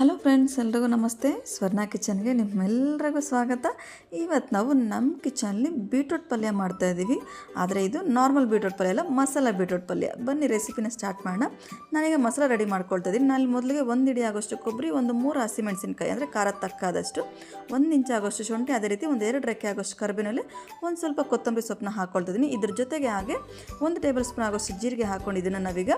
Hello friends, ಎಲ್ರಿಗೂ ನಮಸ್ತೆ. ಸ್ವರ್ಣ ಕಿಚನ್ಗೆ ನಿಮ್ಮೆಲ್ಲರಿಗೂ ಸ್ವಾಗತ. ಇವತ್ತು ನಾವು ನಮ್ಮ ಕಿಚನಲ್ಲಿ ಬೀಟ್ರೂಟ್ ಪಲ್ಯ ಮಾಡ್ತಾ ಇದ್ದೀವಿ ಆದರೆ ಇದು ನಾರ್ಮಲ್ ಬೀಟ್ರೂಟ್ ಪಲ್ಯ ಅಲ್ಲ, ಮಸಾಲ ಬೀಟ್ರೂಟ್ ಪಲ್ಯ. ಬನ್ನಿ ರೆಸಿಪಿನ ಸ್ಟಾರ್ಟ್ ಮಾಡೋಣ. ನಾನೀಗ ಮಸಾಲ ರೆಡಿ ಮಾಡ್ಕೊಳ್ತಾ ಇದ್ದೀನಿ ನಾನು ಮೊದಲಿಗೆ ಒಂದು ಇಡಿ ಆಗೋಷ್ಟು ಕೊಬ್ಬರಿ, ಒಂದು ಮೂರು ಹಸಿಮೆಣಸಿನ್ಕಾಯಿ ಅಂದರೆ ಖಾರ ತಕ್ಕಾದಷ್ಟು ಒಂದು ಇಂಚು ಆಗೋಷ್ಟು ಶುಂಠಿ, ಅದೇ ರೀತಿ ಒಂದು ಎರಡು ರೆಕ್ಕೆ ಆಗೋಷ್ಟು ಕರ್ಬಿನಲ್ಲಿ ಒಂದು ಸ್ವಲ್ಪ ಕೊತ್ತಂಬರಿ ಸೊಪ್ಪನ್ನ ಹಾಕ್ಕೊಳ್ತಾ ಇದ್ದೀನಿ ಇದ್ರ ಜೊತೆಗೆ ಹಾಗೆ ಒಂದು ಟೇಬಲ್ ಸ್ಪೂನ್ ಆಗೋಷ್ಟು ಜೀರಿಗೆ ಹಾಕ್ಕೊಂಡಿದ್ದೀನಿ ನಾವೀಗ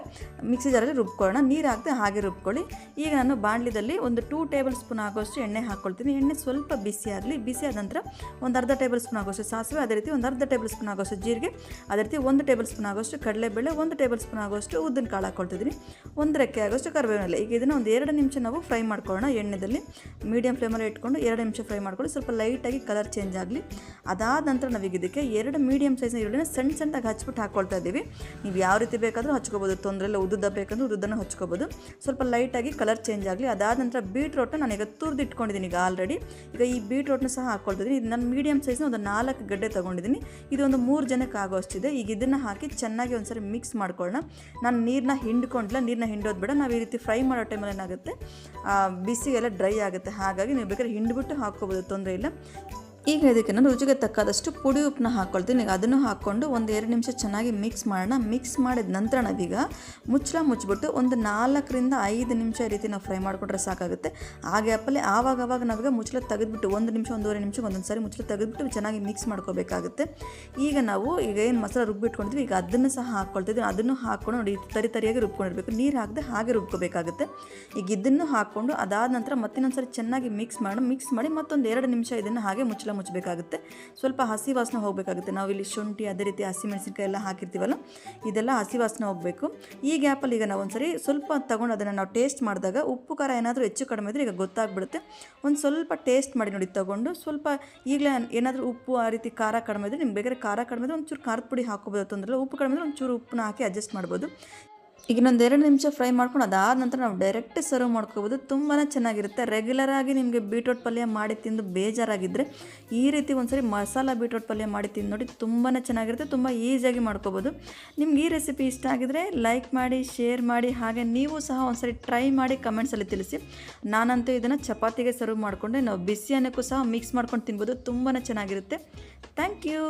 ಮಿಕ್ಸಿ ಜಾರಲ್ಲಿ ರುಬ್ಕೊಳ್ಳೋಣ. ನೀರು ಹಾಕದೆ ಹಾಗೆ ರುಬ್ಕೊಳ್ಳಿ. ಈಗ ನಾನು ಬಾಣಲಿದಲ್ಲಿ ಒಂದು ಟೂ ಟೇಬಲ್ ಸ್ಪೂನ್ ಆಗೋಷ್ಟು ಎಣ್ಣೆ ಹಾಕ್ಕೊಳ್ತೀನಿ ಎಣ್ಣೆ ಸ್ವಲ್ಪ ಬಿಸಿ ಆಗಲಿ, ಬಿಸಿ ಆದ ನಂತರ ಒಂದು ಅರ್ಧ ಟೇಬಲ್ ಸ್ಪೂನ್ ಆಗೋಷ್ಟು ಸಾಸಿವೆ, ಅದೇ ರೀತಿ ಒಂದು ಅರ್ಧ ಟೇಬಲ್ ಸ್ಪೂನ್ ಆಗೋಷ್ಟು ಜೀರಿಗೆ, ಅದೇ ರೀತಿ ಒಂದು ಟೇಬಲ್ ಸ್ಪೂನ್ ಆಗೋಷ್ಟು ಕಡಲೆಬೇಳೆ, ಒಂದು ಟೇಬಲ್ ಸ್ಪೂನ್ ಆಗೋಷ್ಟು ಉದ್ದಿನ ಕಾಳು ಹಾಕ್ಕೊಳ್ತಿದ್ದೀನಿ ಒಂದು ರೆಕ್ಕೆ ಆಗೋಷ್ಟು ಕರಿಬೇವಿನ ಈಗ ಇದನ್ನು ಒಂದು ಎರಡು ನಿಮಿಷ ನಾವು ಫ್ರೈ ಮಾಡ್ಕೊಳ್ಳೋಣ ಎಣ್ಣೆದಲ್ಲಿ. ಮೀಡಿಯಂ ಫ್ಲೇಮಲ್ಲಿ ಇಟ್ಕೊಂಡು ಎರಡು ನಿಮಿಷ ಫ್ರೈ ಮಾಡ್ಕೊಳ್ಳಿ. ಸ್ವಲ್ಪ ಲೈಟಾಗಿ ಕಲರ್ ಚೇಂಜ್ ಆಗಲಿ. ಅದಾದ ನಂತರ ನಾವೀಗ ಇದಕ್ಕೆ ಎರಡು ಮೀಡಿಯಂ ಸೈಜ್ನ ಈರುಳ್ಳಿನ ಸಣ್ಣ ಸಣ್ಣದಾಗಿ ಹಚ್ಬಿಟ್ಟು ಹಾಕ್ಕೊಳ್ತಾ ಇದ್ದೀವಿ. ನೀವು ಯಾವ ರೀತಿ ಬೇಕಾದರೂ ಹಚ್ಕೋಬೋದು. ತೊಂದರೆ ಇಲ್ಲ ಉದ್ದದ ಬೇಕಂದ್ರೆ ಉದ್ದನ್ನು ಹಚ್ಕೋಬೋದು. ಸ್ವಲ್ಪ ಲೈಟಾಗಿ ಕಲರ್ ಚೇಂಜ್ ಆಗಲಿ. ಅದಾದ ನಂತರ ಬೀಟ್ರೋಟ್ನ ನಾನೀಗ ತುರಿದಿಟ್ಕೊಂಡಿದ್ದೀನಿ ಈಗ ಆಲ್ರೆಡಿ ಈಗ ಈ ಬೀಟ್ರೋಟ್ನ ಸಹ ಹಾಕ್ಕೊಳ್ತಿದ್ದೀನಿ ಇದು ನಾನು ಮೀಡಿಯಮ್ ಸೈಜ್ನ ಒಂದು ನಾಲ್ಕು ಗಡ್ಡೆ ತೊಗೊಂಡಿದ್ದೀನಿ ಇದು ಒಂದು ಮೂರು ಜನಕ್ಕೆ ಆಗೋಷ್ಟಿದೆ. ಈಗ ಇದನ್ನು ಹಾಕಿ ಚೆನ್ನಾಗಿ ಒಂದ್ಸರಿ ಮಿಕ್ಸ್ ಮಾಡ್ಕೊಳ್ಳೋಣ. ನಾನು ನೀರನ್ನ ಹಿಂಡ್ಕೊಂಡಿಲ್ಲ. ನೀರನ್ನ ಹಿಂಡೋದು ಬೇಡ. ನಾವು ಈ ರೀತಿ ಫ್ರೈ ಮಾಡೋ ಟೈಮಲ್ಲಿ ಏನಾಗುತ್ತೆ? ಬಿಸಿಗೆಲ್ಲ ಡ್ರೈ ಆಗುತ್ತೆ. ಹಾಗಾಗಿ ನೀವು ಬೇಕಾದ್ರೆ ಹಿಂಡ್ಬಿಟ್ಟು ಹಾಕ್ಕೋಬೋದು. ತೊಂದರೆ ಇಲ್ಲ. ಈಗ ಇದಕ್ಕೆ ನಾನು ರುಚಿಗೆ ತಕ್ಕಾದಷ್ಟು ಪುಡಿ ಉಪ್ಪನ್ನ ಹಾಕ್ಕೊಳ್ತೀನಿ ಅದನ್ನು ಹಾಕ್ಕೊಂಡು ಒಂದು ಎರಡು ನಿಮಿಷ ಚೆನ್ನಾಗಿ ಮಿಕ್ಸ್ ಮಾಡೋಣ. ಮಿಕ್ಸ್ ಮಾಡಿದ ನಂತರ ನಾವೀಗ ಮುಚ್ಚಳ ಮುಚ್ಚಿಬಿಟ್ಟು ಒಂದು ನಾಲ್ಕರಿಂದ ಐದು ನಿಮಿಷ ರೀತಿ ನಾವು ಫ್ರೈ ಮಾಡಿಕೊಟ್ರೆ ಸಾಕಾಗುತ್ತೆ. ಆ ಗ್ಯಾಪಲ್ಲಿ ಆವಾಗ ಆವಾಗ ನಾವೀಗ ಮುಚ್ಚಳ ತೆಗೆದುಬಿಟ್ಟು ಒಂದು ನಿಮಿಷ, ಒಂದೂವರೆ ನಿಮಿಷಕ್ಕೆ ಒಂದೊಂದು ಸಾರಿ ಮುಚ್ಚಳ ತೆಗೆದುಬಿಟ್ಟು ಚೆನ್ನಾಗಿ ಮಿಕ್ಸ್ ಮಾಡ್ಕೋಬೇಕಾಗುತ್ತೆ. ಈಗ ನಾವು ಈಗ ಏನು ಮಸಾಲ ರುಬ್ಬಿಟ್ಕೊಂಡಿದ್ವಿ, ಈಗ ಅದನ್ನು ಸಹ ಹಾಕ್ಕೊಳ್ತಿದ್ವಿ ಅದನ್ನು ಹಾಕ್ಕೊಂಡು ನೋಡಿ, ತರಿ ತರಿಯಾಗಿ ರುಬ್ಕೊಂಡಿರ್ಬೇಕು. ನೀರು ಹಾಕದೆ ಹಾಗೆ ರುಬ್ಕೋಬೇಕಾಗುತ್ತೆ. ಈಗ ಇದನ್ನು ಹಾಕ್ಕೊಂಡು ಅದಾದ ನಂತರ ಮತ್ತಿನ್ನೊಂದು ಸಾರಿ ಚೆನ್ನಾಗಿ ಮಿಕ್ಸ್ ಮಾಡಿ ಮಿಕ್ಸ್ ಮಾಡಿ ಮತ್ತೊಂದು ಎರಡು ನಿಮಿಷ ಇದನ್ನು ಹಾಗೆ ಮುಚ್ಚಳ ಮುಚ್ಚಬೇಕಾಗುತ್ತೆ. ಸ್ವಲ್ಪ ಹಸಿ ವಾಸನೆ ಹೋಗಬೇಕಾಗುತ್ತೆ. ನಾವು ಇಲ್ಲಿ ಶುಂಠಿ, ಅದೇ ರೀತಿ ಹಸಿಮೆಣಸಿನ್ಕಾಯಿ ಎಲ್ಲ ಹಾಕಿರ್ತೀವಲ್ಲ, ಇದೆಲ್ಲ ಹಸಿ ವಾಸನೆ ಹೋಗಬೇಕು. ಈ ಗ್ಯಾಪಲ್ಲಿ ಈಗ ನಾವು ಒಂದ್ಸರಿ ಸ್ವಲ್ಪ ತಗೊಂಡು ಅದನ್ನು ನಾವು ಟೇಸ್ಟ್ ಮಾಡಿದಾಗ ಉಪ್ಪು, ಖಾರ ಏನಾದರೂ ಹೆಚ್ಚು ಕಡಿಮೆ ಇದ್ದರೆ ಈಗ ಗೊತ್ತಾಗ್ಬಿಡುತ್ತೆ. ಒಂದು ಸ್ವಲ್ಪ ಟೇಸ್ಟ್ ಮಾಡಿ ನೋಡಿ ತಗೊಂಡು, ಸ್ವಲ್ಪ ಈಗಲೇ ಏನಾದರೂ ಉಪ್ಪು, ಆ ರೀತಿ ಖಾರ ಕಡಿಮೆ ಇದ್ದರೆ ನಿಮ್ಗೆ ಬೇಕಾದ್ರೆ ಖಾರ ಕಡಿಮೆ ಇದ್ರೆ ಒಂಚೂರು ಖಾರದ ಪುಡಿ ಹಾಕೋಬೋದು ತೊಂದರೆ ಉಪ್ಪು ಕಡಿಮೆ ಇದ್ದರೆ ಒಂಚೂರು ಉಪ್ಪನ್ನ ಹಾಕಿ ಅಡ್ಜಸ್ಟ್ ಮಾಡ್ಬೋದು. ಈಗ ಇನ್ನೊಂದು ಎರಡು ನಿಮಿಷ ಫ್ರೈ ಮಾಡ್ಕೊಂಡು ಅದಾದ ನಂತರ ನಾವು ಡೈರೆಕ್ಟ್ ಸರ್ವ್ ಮಾಡ್ಕೋಬೋದು. ತುಂಬಾ ಚೆನ್ನಾಗಿರುತ್ತೆ. ರೆಗ್ಯುಲರ್ ಆಗಿ ನಿಮಗೆ ಬೀಟ್ರೋಟ್ ಪಲ್ಯ ಮಾಡಿ ತಿಂದು ಬೇಜಾರಾಗಿದ್ದರೆ ಈ ರೀತಿ ಒಂದ್ಸರಿ ಮಸಾಲ ಬೀಟ್ರೋಟ್ ಪಲ್ಯ ಮಾಡಿ ತಿಂದು ನೋಡಿ ತುಂಬಾ ಚೆನ್ನಾಗಿರುತ್ತೆ. ತುಂಬ ಈಸಿಯಾಗಿ ಮಾಡ್ಕೋಬೋದು. ನಿಮ್ಗೆ ಈ ರೆಸಿಪಿ ಇಷ್ಟ ಆಗಿದ್ರೆ ಲೈಕ್ ಮಾಡಿ ಶೇರ್ ಮಾಡಿ, ಹಾಗೆ ನೀವು ಸಹ ಒಂದ್ಸರಿ ಟ್ರೈ ಮಾಡಿ ಕಮೆಂಟ್ಸಲ್ಲಿ ತಿಳಿಸಿ. ನಾನಂತೂ ಇದನ್ನು ಚಪಾತಿಗೆ ಸರ್ವ್ ಮಾಡಿಕೊಂಡೆ. ನಾವು ಬಿಸಿ ಅನ್ನಕ್ಕೂ ಸಹ ಮಿಕ್ಸ್ ಮಾಡ್ಕೊಂಡು ತಿನ್ಬೋದು. ತುಂಬಾ ಚೆನ್ನಾಗಿರುತ್ತೆ. Thank you